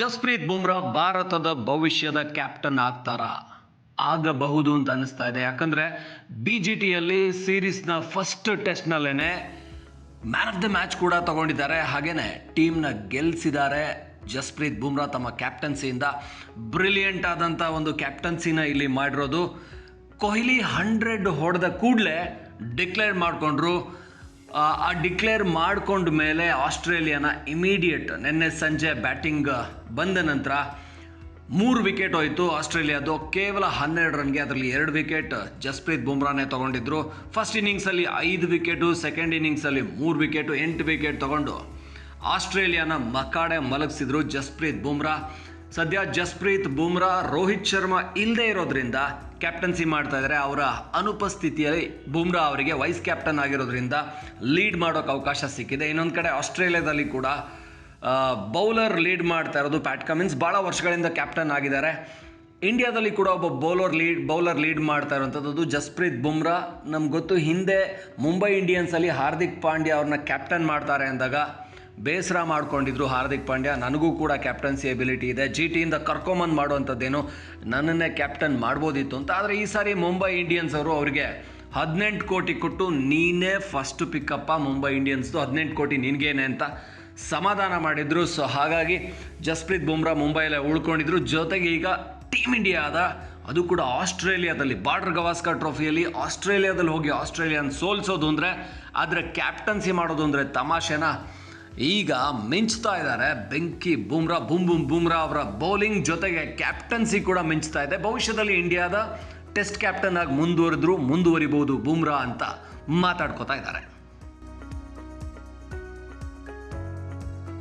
ಜಸ್ಪ್ರೀತ್ ಬುಮ್ರಾ ಭಾರತದ ಭವಿಷ್ಯದ ಕ್ಯಾಪ್ಟನ್ ಆಗ್ತಾರಾ? ಆಗಬಹುದು ಅಂತ ಅನಿಸ್ತಾ ಇದೆ. ಯಾಕಂದ್ರೆ ಬಿ ಜಿ ಟಿಯಲ್ಲಿ ಸೀರೀಸ್ನ ಫಸ್ಟ್ ಟೆಸ್ಟ್ನಲ್ಲೇನೆ ಮ್ಯಾನ್ ಆಫ್ ದ ಮ್ಯಾಚ್ ಕೂಡ ತಗೊಂಡಿದ್ದಾರೆ. ಹಾಗೇನೆ ಟೀಮ್ನ ಗೆಲ್ಲಿಸಿದ್ದಾರೆ ಜಸ್ಪ್ರೀತ್ ಬುಮ್ರಾ ತಮ್ಮ ಕ್ಯಾಪ್ಟನ್ಸಿಯಿಂದ ಬ್ರಿಲಿಯಂಟ್ ಆದಂಥ ಒಂದು ಕ್ಯಾಪ್ಟನ್ಸಿನ ಇಲ್ಲಿ ಮಾಡಿರೋದು. ಕೊಹ್ಲಿ ಹಂಡ್ರೆಡ್ ಹೊಡೆದ ಕೂಡಲೇ ಡಿಕ್ಲೇರ್ ಮಾಡಿಕೊಂಡ್ರು. ಆ ಡಿಕ್ಲೇರ್ ಮಾಡ್ಕೊಂಡ ಮೇಲೆ ಆಸ್ಟ್ರೇಲಿಯಾನ ಇಮಿಡಿಯೇಟ್ ನಿನ್ನೆ ಸಂಜೆ ಬ್ಯಾಟಿಂಗ್ ಬಂದ ನಂತರ ಮೂರು ವಿಕೆಟ್ ಹೋಯಿತು. ಆಸ್ಟ್ರೇಲಿಯಾದು ಕೇವಲ ಹನ್ನೆರಡು ರನ್ಗೆ ಅದರಲ್ಲಿ ಎರಡು ವಿಕೆಟ್ ಜಸ್ಪ್ರೀತ್ ಬುಮ್ರಾನೇ ತೊಗೊಂಡಿದ್ರು. ಫಸ್ಟ್ ಇನ್ನಿಂಗ್ಸಲ್ಲಿ ಐದು ವಿಕೆಟು, ಸೆಕೆಂಡ್ ಇನ್ನಿಂಗ್ಸಲ್ಲಿ ಮೂರು ವಿಕೆಟು, ಎಂಟು ವಿಕೆಟ್ ತೊಗೊಂಡು ಆಸ್ಟ್ರೇಲಿಯಾನ ಮಕಾಡೆ ಮಲಗಿಸಿದ್ರು ಜಸ್ಪ್ರೀತ್ ಬುಮ್ರಾ. ಸದ್ಯ ಜಸ್ಪ್ರೀತ್ ಬುಮ್ರಾ, ರೋಹಿತ್ ಶರ್ಮಾ ಇಲ್ಲದೆ ಇರೋದ್ರಿಂದ ಕ್ಯಾಪ್ಟನ್ಸಿ ಮಾಡ್ತಾ ಇದ್ದಾರೆ ಅವರ ಅನುಪಸ್ಥಿತಿಯಲ್ಲಿ ಬುಮ್ರಾ ಅವರಿಗೆ ವೈಸ್ ಕ್ಯಾಪ್ಟನ್ ಆಗಿರೋದ್ರಿಂದ ಲೀಡ್ ಮಾಡೋಕೆ ಅವಕಾಶ ಸಿಕ್ಕಿದೆ. ಇನ್ನೊಂದು ಕಡೆ ಆಸ್ಟ್ರೇಲಿಯಾದಲ್ಲಿ ಕೂಡ ಬೌಲರ್ ಲೀಡ್ ಮಾಡ್ತಾ ಇರೋದು ಪ್ಯಾಟ್ ಕಮಿನ್ಸ್ ಭಾಳ ವರ್ಷಗಳಿಂದ ಕ್ಯಾಪ್ಟನ್ ಆಗಿದ್ದಾರೆ. ಇಂಡಿಯಾದಲ್ಲಿ ಕೂಡ ಒಬ್ಬ ಬೌಲರ್ ಲೀಡ್ ಬೌಲರ್ ಲೀಡ್ ಮಾಡ್ತಾ ಇರುವಂಥದ್ದು ಜಸ್ಪ್ರೀತ್ ಬುಮ್ರಾ. ನಮ್ಗೆ ಗೊತ್ತು ಹಿಂದೆ ಮುಂಬೈ ಇಂಡಿಯನ್ಸಲ್ಲಿ ಹಾರ್ದಿಕ್ ಪಾಂಡ್ಯ ಅವ್ರನ್ನ ಕ್ಯಾಪ್ಟನ್ ಮಾಡ್ತಾರೆ ಅಂದಾಗ ಬೇಸರ ಮಾಡ್ಕೊಂಡಿದ್ರು ಹಾರ್ದಿಕ್ ಪಾಂಡ್ಯ. ನನಗೂ ಕೂಡ ಕ್ಯಾಪ್ಟನ್ಸಿ ಎಬಿಲಿಟಿ ಇದೆ. ಜಿ ಟಿಯಿಂದ ಕರ್ಕೊಂಬಂದು ಮಾಡುವಂಥದ್ದೇನು ನನ್ನನ್ನೇ ಕ್ಯಾಪ್ಟನ್ ಮಾಡ್ಬೋದಿತ್ತು ಅಂತ. ಆದರೆ ಈ ಸಾರಿ ಮುಂಬೈ ಇಂಡಿಯನ್ಸ್ ಅವರು ಅವರಿಗೆ ಹದಿನೆಂಟು ಕೋಟಿ ಕೊಟ್ಟು ನೀನೇ ಫಸ್ಟ್ ಪಿಕ್ಕಪ್ಪ ಮುಂಬೈ ಇಂಡಿಯನ್ಸ್ದು ಹದಿನೆಂಟು ಕೋಟಿ ನಿನಗೇನೆ ಅಂತ ಸಮಾಧಾನ ಮಾಡಿದರು. ಸೊ ಹಾಗಾಗಿ ಜಸ್ಪ್ರೀತ್ ಬುಮ್ರಾ ಮುಂಬೈಲೇ ಉಳ್ಕೊಂಡಿದ್ರು. ಜೊತೆಗೆ ಈಗ ಟೀಮ್ ಇಂಡಿಯಾದ ಅದು ಕೂಡ ಆಸ್ಟ್ರೇಲಿಯಾದಲ್ಲಿ ಬಾರ್ಡರ್ ಗವಾಸ್ಕರ್ ಟ್ರೋಫಿಯಲ್ಲಿ ಆಸ್ಟ್ರೇಲಿಯಾದಲ್ಲಿ ಹೋಗಿ ಆಸ್ಟ್ರೇಲಿಯನ್ ಸೋಲ್ಸೋದು ಅಂದರೆ, ಆದರೆ ಕ್ಯಾಪ್ಟನ್ಸಿ ಮಾಡೋದು ಅಂದರೆ ತಮಾಷೆನ? ಈಗ ಮಿಂಚ್ತಾ ಇದ್ದಾರೆ. ಬೆಂಕಿ, ಬುಮ್ರಾ, ಬುಮ್ ಬುಮ್ ಬುಮ್ರಾ ಅವರ ಬೌಲಿಂಗ್ ಜೊತೆಗೆ ಕ್ಯಾಪ್ಟನ್ಸಿ ಕೂಡ ಮಿಂಚ್ತಾ ಇದೆ. ಭವಿಷ್ಯದಲ್ಲಿ ಇಂಡಿಯಾದ ಟೆಸ್ಟ್ ಕ್ಯಾಪ್ಟನ್ ಆಗಿ ಮುಂದುವರೆದ್ರು, ಮುಂದುವರಿಬಹುದು ಬುಮ್ರಾ ಅಂತ ಮಾತಾಡ್ಕೋತಾ ಇದ್ದಾರೆ.